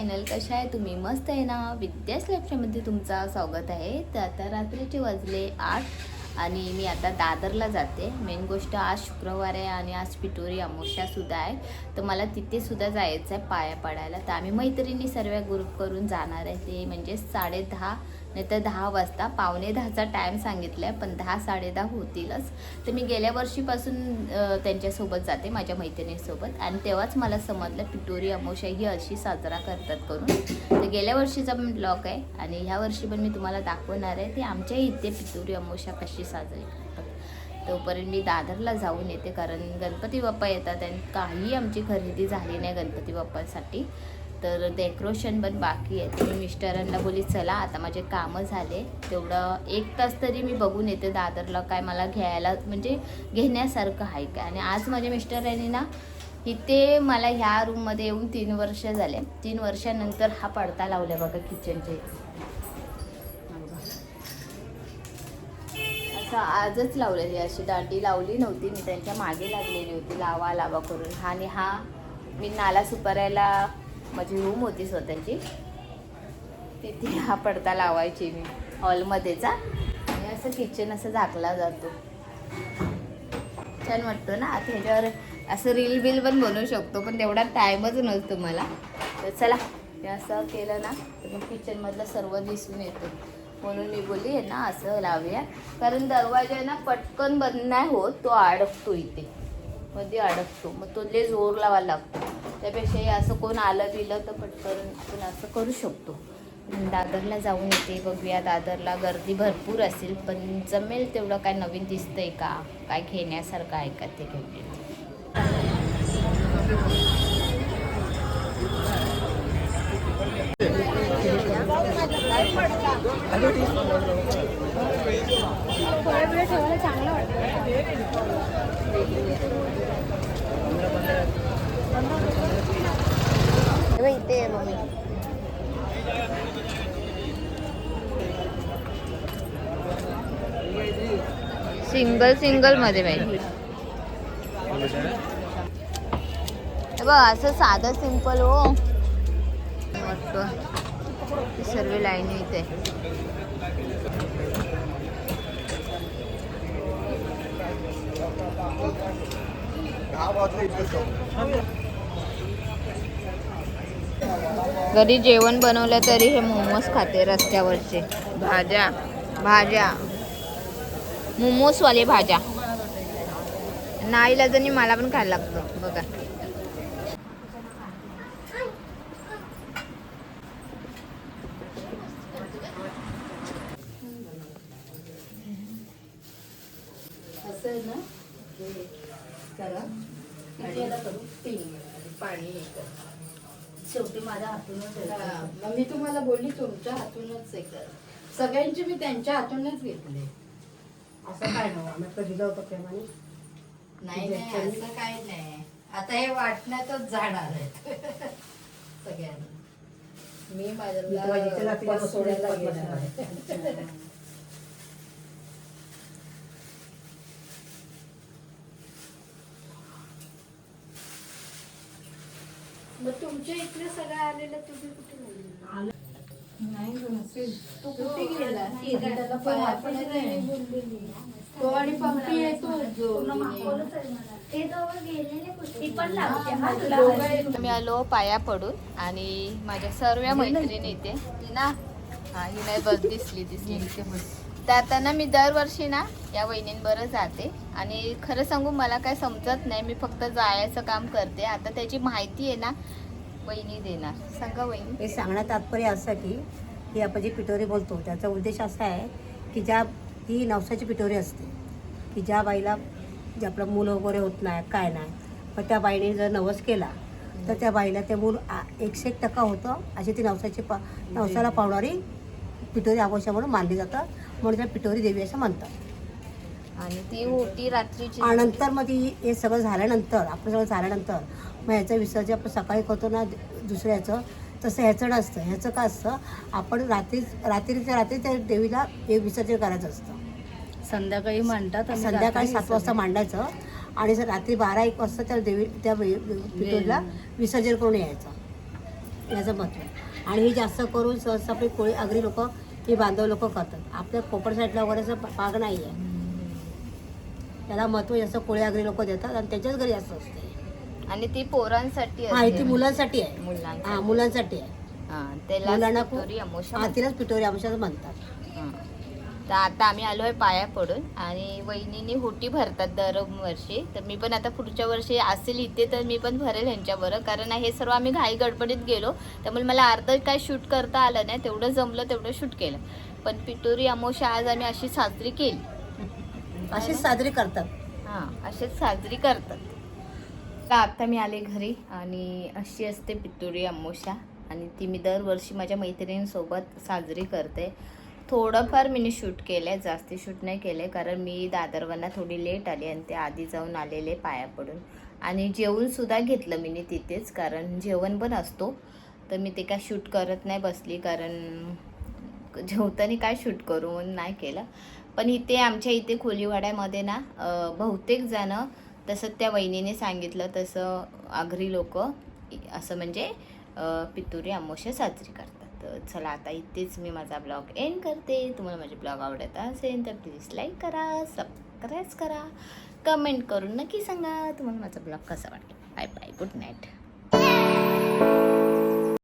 Channel कशा आहे? तुम्ही मस्त आहे ना? विद्यास लक्षामध्ये तुमचा स्वागत आहे. तर आता रात्रीचे वाजले आठ आणि मी आता दादरला जाते. मेन गोष्ट आज शुक्रवार आहे आणि आज पिटोरी अमोशासुद्धा आहे. तर मला तिथेसुद्धा जायचं आहे पाया पडायला. तर आम्ही मैत्रिणी सर्व ग्रुप करून जाणार आहे. ते म्हणजे साडे दहा नाही तर दहा वाजता पावणे दहाचा टाईम सांगितला आहे पण दहा साडे दहा होतीलच. तर मी गेल्या वर्षीपासून त्यांच्यासोबत जाते माझ्या मैत्रिणीसोबत. आणि तेव्हाच मला समजलं पिटोरी अमोशा ही अशी साजरा करतात करून. तर गेल्या वर्षीचा पण ब्लॉग आहे. आणि ह्या वर्षी पण मी तुम्हाला दाखवणार आहे ते आमच्या इथे पिटोरी अमोशा कशी साजरी करतात. तोपर्यंत मी दादरला जाऊन येते कारण गणपती बाप्पा येतात. आणि काही आमची खरेदी झाली नाही गणपती बाप्पासाठी. तर डेकोरेशन पण बाकी आहे. तर मी मिस्टरांना बोली चला आता माझे कामं झाले. तेवढं एक तास तरी मी बघून येते दादरला काय मला घ्यायला म्हणजे घेण्यासारखं आहे काय आणि आज माझ्या मिस्टरांनी ना इथे मला ह्या रूममध्ये येऊन तीन वर्ष झाले. तीन वर्षानंतर हा पडदा लावला बघा किचनचे असं आजच लावलेली अशी दांडी लावली नव्हती. मी त्यांच्या मागे लागलेली होती. लावा लावा करून. हा आणि हा मी नाला सुपारायला माझी रूम होती स्वतःची. तिथे हा पडदा लावायची मी हॉलमध्येचा. आणि असं किचन असं झाकला जातो. छान वाटतं ना? आता ह्याच्यावर असं रील बिल पण बनवू शकतो पण तेवढा टाईमच नसतो मला. तर चला हे असं केलं ना तर मग किचनमधलं सर्व दिसून येतं. म्हणून मी बोली आहे ना असं लावूया. कारण दरवाजा आहे ना पटकन बंद नाही होत तो अडकतो इथे. मध्ये अडकतो. मग तो लय जोर लावायला लागतो. त्यापेक्षा हे असं कोण आलं बिलं तर पटकन आपण असं करू शकतो. दादरला जाऊन येते बघूया. दादरला गर्दी भरपूर असेल पण जमेल तेवढं काय नवीन दिसतंय का? काय घेण्यासारखं आहे का ते? घेऊन इथे आहे मम्मी सिंगल सिंगलमध्ये पाहिजे बघ असं साधं सिंपल हो. वाटतं सर्व लाईन इथे. घरी जेवण बनवलं तरी हे मोमोज खाते रस्त्यावरचे. भाज्या भाज्या. मोमोजवाले भाज्या. नाही जणी मला पण खायला लागतं. बघा. असं आहे ना हे करा. आणि तीन पाणी हे करा. शेवटी माझ्या हातूनच हा, मग मी तुम्हाला बोलली तुमच्या हातूनच हे करा. सगळ्यांची मी त्यांच्या हातूनच घेतले. असं काय नव्ह आम्ही कधी होतो प्रेमाने नाही नाही असं काही नाही. आता हे वाटण्यातच जाणार आहेत. सगळ्यांना. मी माझ्या सोडायला बसणार आहे. मग तुमच्या इकडे सगळं आलेलं तुम्ही कुठे नाही नाही गं, नसेल. तो कुठे गेला? त्याला तो आपण नाही. तो आणि पंपी येतो मी आलो पाया पडून आणि माझ्या सर्व मैत्रिणी इथे. ती ना हा ही नाही बस दिसली दिसली. तर आता ना मी दरवर्षी ना या वहिनींबरोबर जाते. आणि खरं सांगू मला काय समजत नाही. मी फक्त जायचं काम करते. आता त्याची माहिती आहे ना वहिनी देणार. सांगा वहिनी. हे सांगण्यात तात्पर्य असं की ही आपण जी पिटोरी बोलतो त्याचा उद्देश असा आहे की ज्या ही नवसाची पिटोरी असते. की ज्या बाईला जे आपलं मूल वगैरे होत नाही काय नाही पण त्या बाईने जर नवस केला तर त्या बाईला ते मूल आ- एकशे एक टक्का होतं अशी ती नवसाची पा नवसाला पावणारी पिटोरी आवश्यक म्हणून मानली जातं. म्हणून त्या पिटोरी देवी असं म्हणतात. आणि ती होती रात्रीची आणि नंतर मग ती हे सगळं झाल्यानंतर आपलं सगळं झाल्यानंतर मग ह्याचं विसर्जन आपण सकाळी करतो ना दुसऱ्या ह्याचं तसं ह्याचं नसतं. ह्याचं काय असतं? आपण रात्री रात्रीच्या रात्री त्या देवीला हे विसर्जन करायचं असतं. संध्याकाळी म्हणतात आणि संध्याकाळी रात्री सात वाजता मांडायचं आणि जर रात्री बारा एक वाजता त्या देवी त्या वे- पिटोरीला विसर्जन करून यायचं. याचं महत्त्व. आहे आणि ही जास्त करून सहसा आपली कोळी आगरी लोक ही बांधव लोक करतात. आपल्या कोकण साईडला वगैरे असं भाग नाही आहे त्याला महत्त्व जास्त कोळी आगरी लोक देतात आणि त्याच्याच घरी जास्त असते. आणि ती पोरांसाठी हा. ती मुलांसाठी आहे. मुलांसाठी. हा मुलांसाठी आहे. हा, मुलांना हा तिलाच पिटोरी आमच्याच म्हणतात. हा. तर आता आम्ही आलो आहे पाया पडून आणि वहिनीने होटी भरतात दरवर्षी. तर मी पण आता पुढच्या वर्षी असेल इथे तर मी पण भरेल ह्यांच्याबरोबर. कारण हे सर्व आम्ही घाई गडबडीत गेलो. त्यामुळे मला अर्ध काय शूट करता आलं नाही. तेवढं जमलं तेवढं शूट केलं. पण पिटोरी अमावस्या आज आम्ही अशी साजरी केली. अशीच साजरी करतात. हां अशीच साजरी करतात. तर आता मी आले घरी आणि अशी असते पितुरी अमावस्या आणि ती मी दरवर्षी माझ्या मैत्रिणींसोबत साजरी करते. थोडंफार मी शूट केलं आहे जास्ती शूट नाही केलं आहे कारण मी दादरवरनं थोडी लेट आली आणि ते आधी जाऊन आलेले पाया पडून. आणि जेवणसुद्धा घेतलं मी तिथेच कारण जेवण पण असतो. तर मी ते काय शूट करत नाही बसली कारण जेवताना काय शूट करू म्हणून नाही केलं. पण इथे आमच्या इथे खोलीवाड्यामध्ये ना बहुतेक जणं तसं त्या वहिनीने सांगितलं तसं आगरी लोक असं म्हणजे पितुरी अमावस्या साजरी करतात. तर चला आता इथेच मी माझा ब्लॉग एंड करते. तुम्हाला माझे ब्लॉग आवडत असेल तर प्लीज लाईक करा सबस्क्राईब करा कमेंट करून नक्की सांगा. तुम्हाला माझा ब्लॉग कसा वाटला? Bye bye good night